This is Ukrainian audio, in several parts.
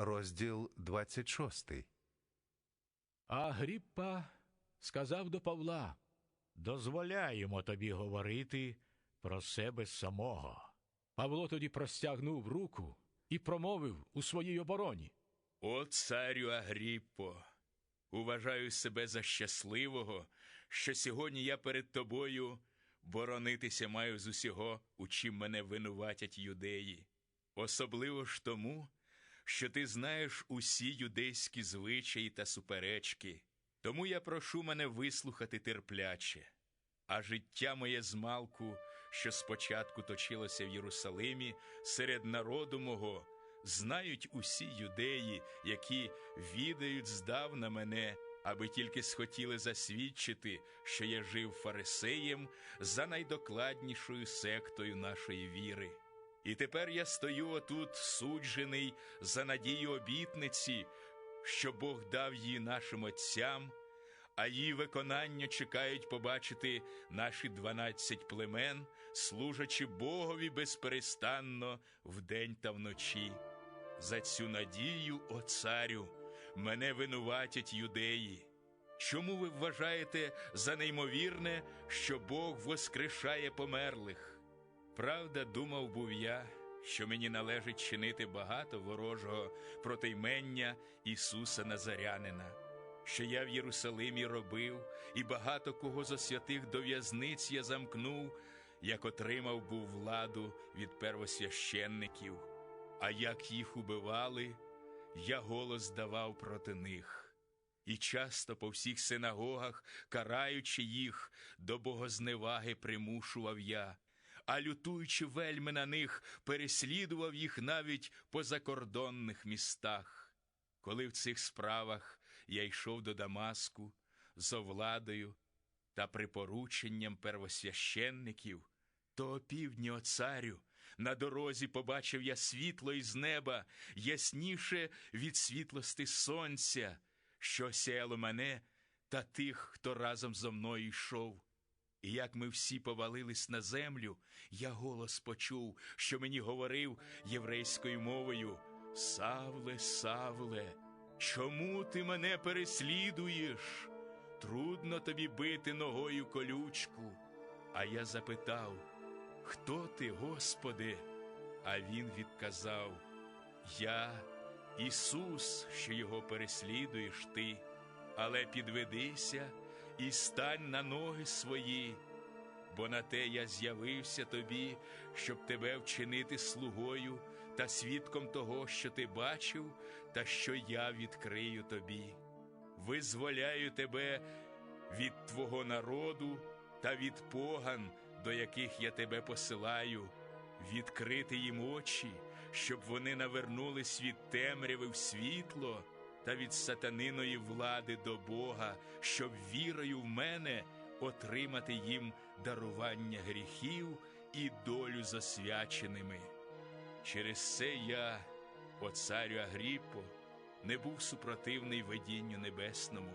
розділ 26. А Гріппа сказав до Павла, дозволяємо тобі говорити про себе самого. Павло тоді простягнув руку і промовив у своїй обороні. О, царю Агріппо, уважаю себе за щасливого, що сьогодні я перед тобою боронитися маю з усього, у чим мене винуватять юдеї, особливо ж тому, що ти знаєш усі юдейські звичаї та суперечки. Тому я прошу мене вислухати терпляче. А життя моє змалку, що спочатку точилося в Єрусалимі, серед народу мого, знають усі юдеї, які відають здавна мене, аби тільки схотіли засвідчити, що я жив фарисеєм за найдокладнішою сектою нашої віри. І тепер я стою отут, суджений за надію обітниці, що Бог дав її нашим отцям, а її виконання чекають побачити наші дванадцять племен, служачи Богові безперестанно вдень та вночі. За цю надію, о царю, мене винуватять юдеї. Чому ви вважаєте за неймовірне, що Бог воскрешає померлих? Правда, думав був я, що мені належить чинити багато ворожого протиймення Ісуса Назарянина, що я в Єрусалимі робив, і багато кого за святих до в'язниць я замкнув, як отримав був владу від первосвященників, а як їх убивали, я голос давав проти них. І часто по всіх синагогах, караючи їх, до богозневаги примушував я, а лютуючи вельми на них, переслідував їх навіть по закордонних містах. Коли в цих справах я йшов до Дамаску з овладою та припорученням первосвященників, то опівдні, о царю, на дорозі побачив я світло із неба, ясніше від світлости сонця, що сяяло мене та тих, хто разом зо мною йшов. І як ми всі повалились на землю, я голос почув, що мені говорив єврейською мовою: Савле, Савле, чому ти мене переслідуєш? Трудно тобі бити ногою колючку. А я запитав, Хто ти, Господи? А він відказав: Я Ісус, що його переслідуєш ти, але підведися і стань на ноги свої, бо на те я з'явився тобі, щоб тебе вчинити слугою та свідком того, що ти бачив, та що я відкрию тобі. Визволяю тебе від твого народу та від поган, до яких я тебе посилаю, відкрити їм очі, щоб вони навернулись від темряви в світло та від сатаниної влади до Бога, щоб вірою в мене отримати їм дарування гріхів і долю засвяченими. Через це я, о царю Агріппо, не був супротивний видінню небесному,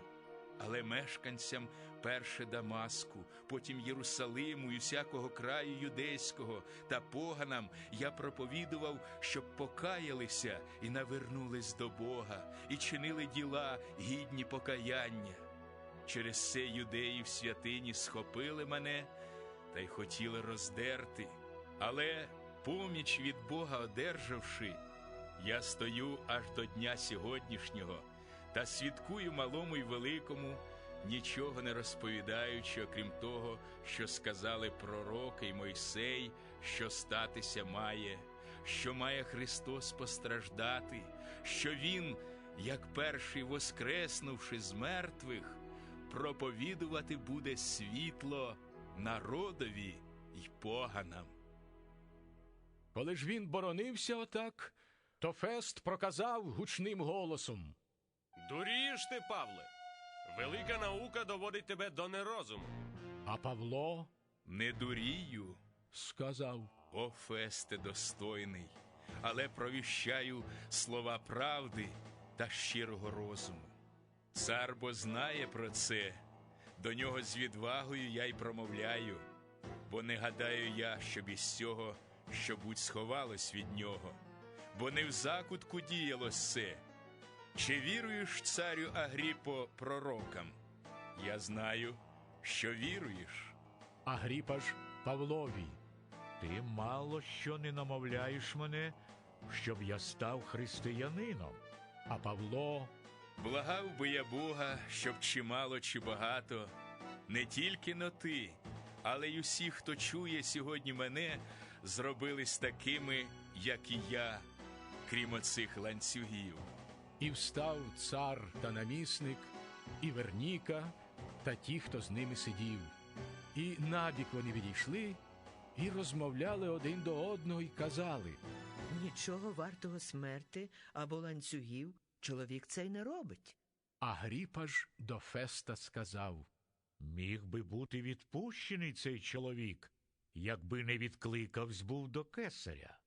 але мешканцям перше Дамаску, потім Єрусалиму і всякого краю юдейського та поганам я проповідував, щоб покаялися і навернулись до Бога, і чинили діла гідні покаяння. Через це юдеї в святині схопили мене та й хотіли роздерти, але поміч від Бога одержавши, я стою аж до дня сьогоднішнього та свідкую малому й великому, нічого не розповідаючи, окрім того, що сказали пророки й Мойсей, що статися має, що має Христос постраждати, що Він, як перший воскреснувши з мертвих, проповідувати буде світло народові й поганам. Коли ж він боронився отак, то Фест проказав гучним голосом. Дурієш ти, Павле. Велика наука доводить тебе до нерозуму. А Павло Не дурію, сказав. о Фесте достойний, але провіщаю слова правди та щирого розуму. Цар бо знає про це, до нього з відвагою я й промовляю, бо не гадаю я, щоб із цього що будь сховалось від нього. бо не в закутку діяло все. Чи віруєш, царю Агріпо, пророкам? Я знаю, що віруєш. Агріпа ж Павлові. Ти мало що не намовляєш мене, щоб я став християнином. А Павло Благав би я Бога, щоб чи мало, чи багато, не тільки но ти, але й усі, хто чує сьогодні мене, зробились такими, як і я, крім оцих ланцюгів. І встав цар та намісник, і Верніка, та ті, хто з ними сидів. І набік вони відійшли, і розмовляли один до одного, і казали. Нічого вартого смерти або ланцюгів чоловік цей не робить. Агріпа ж до Феста сказав. Міг би бути відпущений цей чоловік, якби не відкликавсь був до кесаря.